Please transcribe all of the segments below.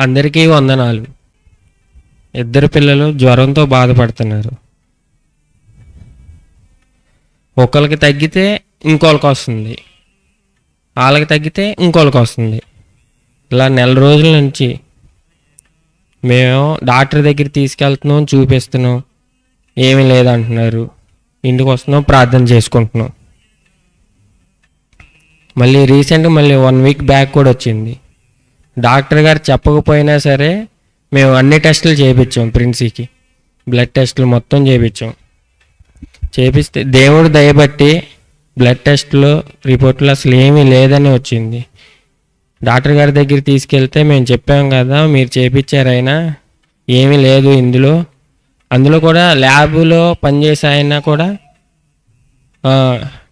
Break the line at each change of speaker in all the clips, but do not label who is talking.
అందరికీ వందనాలు. ఇద్దరు పిల్లలు జ్వరంతో బాధపడుతున్నారు. ఒకరికి తగ్గితే ఇంకోళ్ళకి వస్తుంది. వాళ్ళకి తగ్గితే ఇంకోళ్ళకి వస్తుంది. ఇలా నెల రోజుల నుంచి మేము డాక్టర్ దగ్గర తీసుకెళ్తున్నాం చూపిస్తున్నాం. ఏమీ లేదంటున్నారు. ఇంటికి వస్తున్నాం ప్రార్థన చేసుకుంటున్నాం. మళ్ళీ రీసెంట్గా మళ్ళీ వన్ వీక్ బ్యాక్ కూడా వచ్చింది. డాక్టర్ గారు చెప్పకపోయినా సరే మేము అన్ని టెస్టులు చేయించాం ప్రిన్సీకి. బ్లడ్ టెస్టులు మొత్తం చేయించాం. చేపిస్తే దేవుడు దయబట్టి బ్లడ్ టెస్ట్లో రిపోర్ట్లో అసలు ఏమీ లేదని వచ్చింది. డాక్టర్ గారి దగ్గర తీసుకెళ్తే మేము చెప్పాం కదా మీరు చేయించారైనా ఏమీ లేదు ఇందులో. అందులో కూడా ల్యాబ్లో పనిచేసే కూడా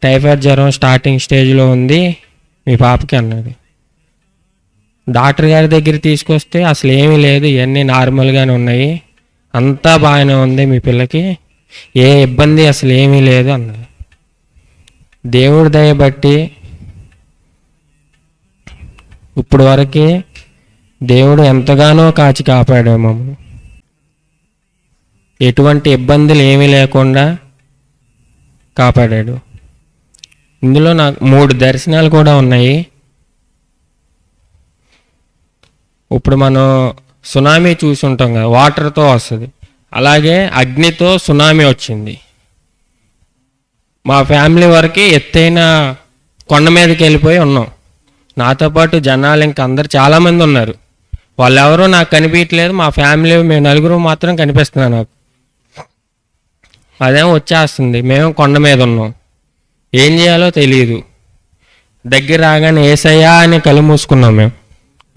టైఫాయిడ్ జ్వరం స్టార్టింగ్ స్టేజ్లో ఉంది మీ పాపకి అన్నది. డాక్టర్ గారి దగ్గర తీసుకొస్తే అసలు ఏమీ లేదు ఇవన్నీ నార్మల్గానే ఉన్నాయి. అంతా బాగానే ఉంది మీ పిల్లకి. ఏ ఇబ్బంది అసలు ఏమీ లేదు అన్నది దేవుడి దయ బట్టి ఇప్పుడు వరకు దేవుడు ఎంతగానో కాచి కాపాడాడు మమ్మల్ని. ఎటువంటి ఇబ్బందులు ఏమీ లేకుండా కాపాడాడు. ఇందులో నాకు మూడు దర్శనాలు కూడా ఉన్నాయి. ఇప్పుడు మనం సునామీ చూసి ఉంటాం కదా వాటర్తో వస్తుంది. అలాగే అగ్నితో సునామీ వచ్చింది. మా ఫ్యామిలీ వరకు ఎత్తైన కొండ మీదకి వెళ్ళిపోయి ఉన్నాం. నాతో పాటు జనాలు ఇంక అందరు చాలామంది ఉన్నారు. వాళ్ళు నాకు కనిపించట్లేదు మా ఫ్యామిలీ మేము నలుగురు మాత్రం కనిపిస్తున్నాను నాకు. అదేం వచ్చేస్తుంది మేము కొండ మీద ఉన్నాం. ఏం చేయాలో తెలియదు దగ్గర రాగానే ఏసయ్యా అని కళ్ళు మూసుకున్నాం మేము.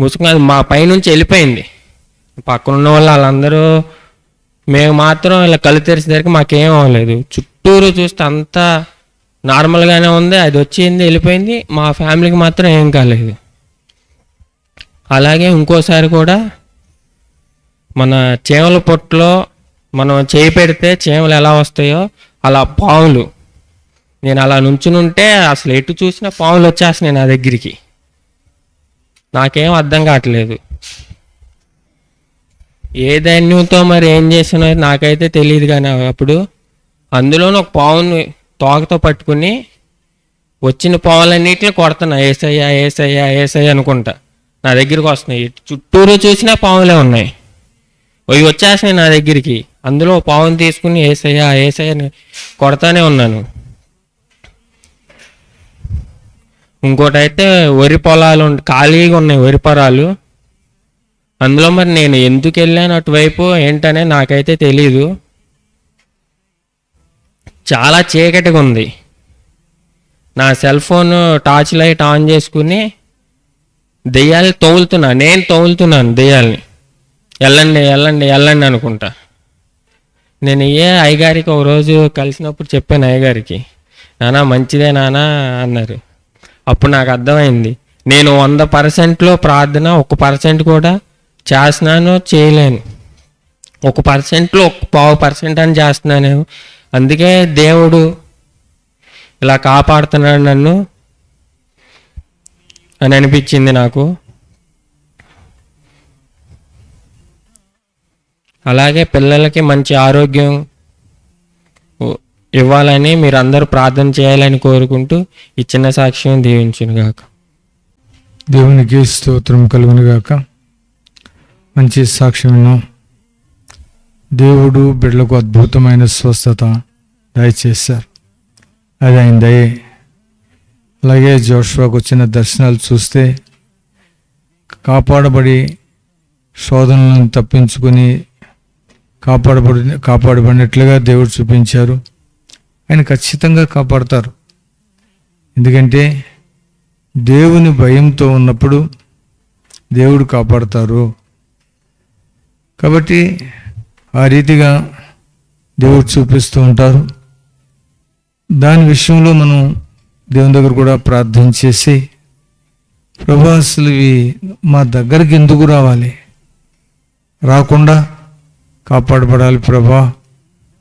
ముసుగు అది మా పైనుంచి వెళ్ళిపోయింది. పక్కన ఉన్న వాళ్ళు వాళ్ళందరూ మేము మాత్రం ఇలా కళ్ళు తెరిచేసరికి మాకేం అవ్వలేదు. చుట్టూరు చూస్తే అంతా నార్మల్గానే ఉంది. అది వచ్చింది వెళ్ళిపోయింది. మా ఫ్యామిలీకి మాత్రం ఏం కాలేదు. అలాగే ఇంకోసారి కూడా మన చేమల పొట్టులో మనం చేయి పెడితే చేమలు ఎలా వస్తాయో అలా పాములు. నేను అలా నుంచునుంటే అసలు ఎటు చూసినా పాములు వచ్చేస్తున్నాయి నా దగ్గరికి. నాకేం అర్థం కావట్లేదు. ఏ ధైన్యంతో మరి ఏం చేసినో నాకైతే తెలియదు కానీ అప్పుడు అందులోనూ ఒక పావును తోకతో పట్టుకుని వచ్చిన పావులన్నిటిని కొడుతున్నా. ఏసయ్యా ఏసయ్యా ఏసయ్య అనుకుంటా. నా దగ్గరికి వస్తున్నాయి. చుట్టూరు చూసినా పాములే ఉన్నాయి. అవి వచ్చేసినాయి నా దగ్గరికి. అందులో పావును తీసుకుని ఏసయ్యా ఏసయ్య అని కొడతానే ఉన్నాను. ఇంకోటి అయితే వరి పొలాలు ఖాళీగా ఉన్నాయి వరి పొలాలు. అందులో మరి నేను ఎందుకు వెళ్ళాను అటువైపు ఏంటనే నాకైతే తెలీదు. చాలా చీకటిగా ఉంది. నా cell phone torch light on చేసుకుని దెయ్యాలు తోలుతున్నా. నేను తోలుతున్నాను దెయ్యాల్ని. వెళ్ళండి వెళ్ళండి వెళ్ళండి అనుకుంటా. నేను ఏ అయ్యగారికి ఒక రోజు కలిసినప్పుడు చెప్పాను అయ్యగారికి నానా మంచిదే నానా అన్నారు. అప్పుడు నాకు అర్థమైంది. నేను వంద పర్సెంట్లో ప్రార్థన ఒక పర్సెంట్ కూడా చేస్తున్నాను చేయలేను. ఒక పర్సెంట్లో ఒక పావు పర్సెంట్ అని చేస్తున్నాను. అందుకే దేవుడు ఇలా కాపాడుతున్నాడు నన్ను అని అనిపించింది నాకు. అలాగే పిల్లలకి మంచి ఆరోగ్యం ఇవ్వాలని మీరు అందరూ ప్రార్థన చేయాలని కోరుకుంటూ ఈ చిన్న సాక్ష్యం దీవించును గాక.
దేవునికి స్తోత్రం కలుగును గాక. మంచి సాక్ష్యం విన్నాం. దేవుడు బిడ్డలకు అద్భుతమైన స్వస్థత దయచేశారు. అది ఆయన దయే. అలాగే జోష్వాకు వచ్చిన దర్శనాలు చూస్తే కాపాడబడి శోధనలను తప్పించుకొని కాపాడబడి కాపాడబడినట్లుగా దేవుడు చూపించారు. ఆయన ఖచ్చితంగా కాపాడతారు. ఎందుకంటే దేవుని భయంతో ఉన్నప్పుడు దేవుడు కాపాడతారు. కాబట్టి ఆ రీతిగా దేవుడు చూపిస్తూ ఉంటారు. దాని విషయంలో మనం దేవుని దగ్గర కూడా ప్రార్థన చేసి ప్రభా అసలు ఇవి మా దగ్గరికి ఎందుకు రావాలి? రాకుండా కాపాడబడాలి ప్రభా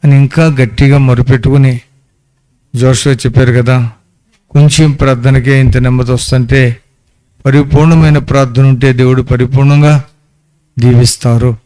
అని ఇంకా గట్టిగా మొరుపెట్టుకుని జోషువా చెప్పారు కదా కొంచెం ప్రార్థనకే ఇంత నెమ్మది వస్తుంటే పరిపూర్ణమైన ప్రార్థన ఉంటే దేవుడు పరిపూర్ణంగా దీవిస్తారు.